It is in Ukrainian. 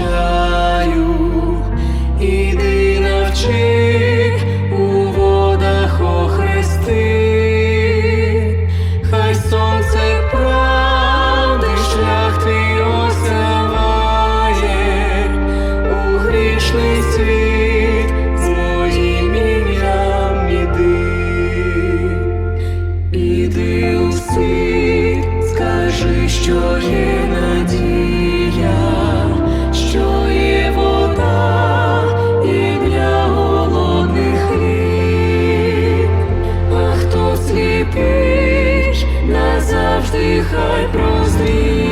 навчаю, іди навчи у водах охрести, хай сонце правди шлях твій осяває. У грішний світ з моїм ім'ям іди, іди у світ, скажи, що є. You.